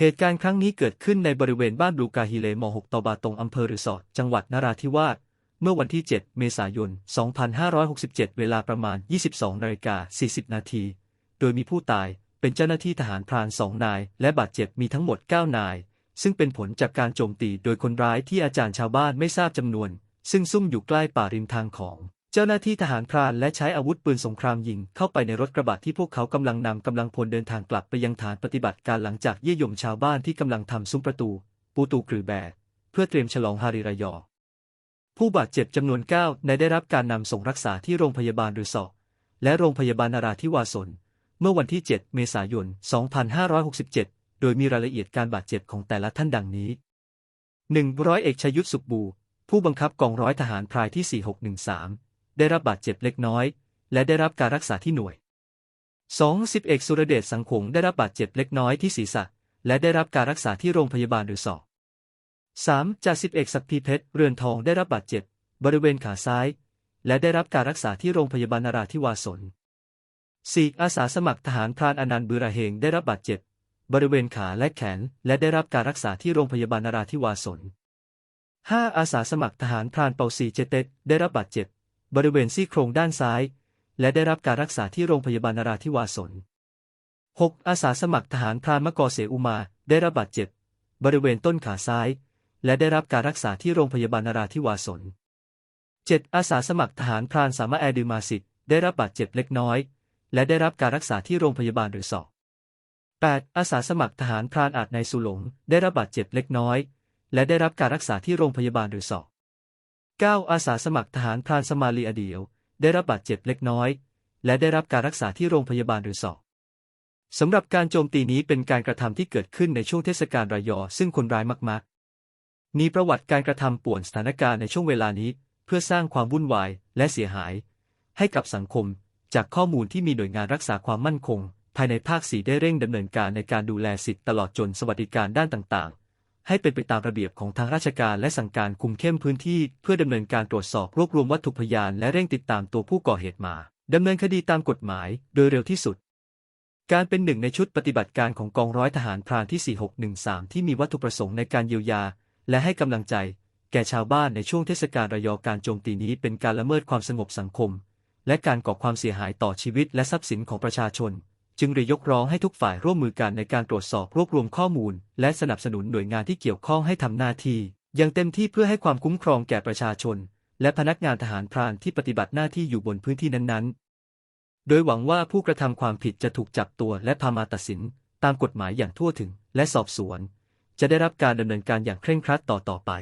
เหตุการณ์ครั้งนี้เกิดขึ้นในบริเวณบ้านบลูกาฮิเลม6ตบาตงอำเภอรือสอดจังหวัดนราธิวาส เมื่อวันที่ 7 เมษายน 2567 เวลาประมาณ 22นาฬิกา40 นาที โดยมีผู้ตายเป็นเจ้าหน้าที่ทหารพรานสองนาย และบาดเจ็บมีทั้งหมด 9 นาย ซึ่งเป็นผลจากการโจมตีโดยคนร้ายที่อาจารย์ชาวบ้านไม่ทราบจำนวน ซึ่งซุ่มอยู่ใกล้ป่าริมทางของ เจ้าหน้าที่ทหารพรานและใช้อาวุธปืนสงครามยิงเข้าไปในรถกระบะที่พวกเขากำลังนำกำลังพลเดินทางกลับไปยังฐานปฏิบัติการหลังจากเยี่ยยมชาวบ้านที่กำลังทำซุ้มประตู ปูตูกรือแบเพื่อเตรียมฉลองฮาริรายอ ผู้บาดเจ็บจำนวน9ในได้รับการนำส่งรักษาที่โรงพยาบาลรือสอและโรงพยาบาลนาราธิวาสนเมื่อวันที่ 7 เมษายน 2567 โดยมีรายละเอียดการบาดเจ็บของแต่ละท่านดังนี้ 1. ร้อยเอกชยุทธสุขบู ผู้บังคับกองร้อยทหารพรายที่ 4613 ได้รับบาดเจ็บเล็กน้อย และได้รับการรักษาที่หน่วย 2. สิบเอกสุรเดชสังขงได้รับบาดเจ็บเล็กน้อยที่ศีรษะ และได้รับการรักษาที่โรงพยาบาลหรือสอ 3. จ่าสิบเอกศักดิ์พีเพชรเรือนทองได้รับบาดเจ็บ บริเวณขาซ้าย และได้รับการรักษาที่โรงพยาบาลนราธิวาสน 4. อาสาสมัครทหารพรานอนันต์บือระเฮงได้รับบาดเจ็บ บริเวณขาและแขน และได้รับการรักษาที่โรงพยาบาลนราธิวาสน 5. อาสาสมัครทหารพรานเปาซีเจเต็ได้รับบาดเจ็บ บริเวณซี่โครงด้านซ้าย และได้รับการรักษาที่โรงพยาบาลนราธิวาสน 6. อาสาสมัครทหารพรานมกอเสอุมา ได้รับบาดเจ็บ บริเวณต้นขาซ้าย และได้รับการรักษาที่โรงพยาบาลนราธิวาสน 7. อาสาสมัครทหารพรานสามะแอดือมาสิตได้รับบาดเจ็บเล็กน้อย และได้รับการรักษาที่โรงพยาบาลหรือสอ 8. อาสาสมัครทหารพรานอาจในสุหลง ได้รับบาดเจ็บเล็กน้อย และได้รับการรักษาที่โรงพยาบาลหรือสอ 9. อาสาสมัครทหารพรานสมาลีอเดียว ได้รับบาดเจ็บเล็กน้อย และได้รับการรักษาที่โรงพยาบาลหรือสอสำหรับการโจมตีนี้เป็นการกระทำที่เกิดขึ้นในช่วงเทศกาลรายอ ซึ่งคนร้ายมากๆ มีประวัติการกระทำป่วนสถานการณ์ในช่วงเวลานี้ เพื่อสร้างความวุ่นวายและเสียหาย ให้กับสังคม จากข้อมูลที่มีหน่วยงานรักษาความมั่นคง ภายในภาคสีได้เร่งดำเนินการในการดูแลสิทธิตลอดจนสวัสดิการด้านต่างๆ ให้เป็นไปตามระเบียบของทางราชการและสั่งการคุมเข้มพื้นที่ เพื่อดำเนินการตรวจสอบรวบรวมวัตถุพยานและเร่งติดตามตัวผู้ก่อเหตุมาดำเนินคดีตามกฎหมายโดยเร็วที่สุด การเป็นหนึ่งในชุดปฏิบัติการของกองร้อยทหารพรานที่ 4613 ที่มีวัตถุประสงค์ในการเยียวยา และให้กำลังใจ แก่ชาวบ้านในช่วงเทศกาลระยอการโจมตีนี้เป็นการละเมิดความสงบสังคม และการก่อความเสียหายต่อชีวิตและทรัพย์สินของประชาชน จึงเรียยกร้องให้ทุกฝ่ายร่วมมือกันในการตรวจสอบรวบรวมข้อมูล และสนับสนุนหน่วยงานที่เกี่ยวข้องให้ทำหน้าที่อย่างเต็มที่เพื่อให้ความคุ้มครองแก่ประชาชน และพนักงานทหารพรานที่ปฏิบัติหน้าที่อยู่บนพื้นที่นั้นๆ โดยหวังว่าผู้กระทำความผิดจะถูกจับตัวและพามาตัดสิน ตามกฎหมายอย่างทั่วถึงและสอบสวน จะได้รับการดำเนินการอย่างเคร่งครัดต่อต่อไป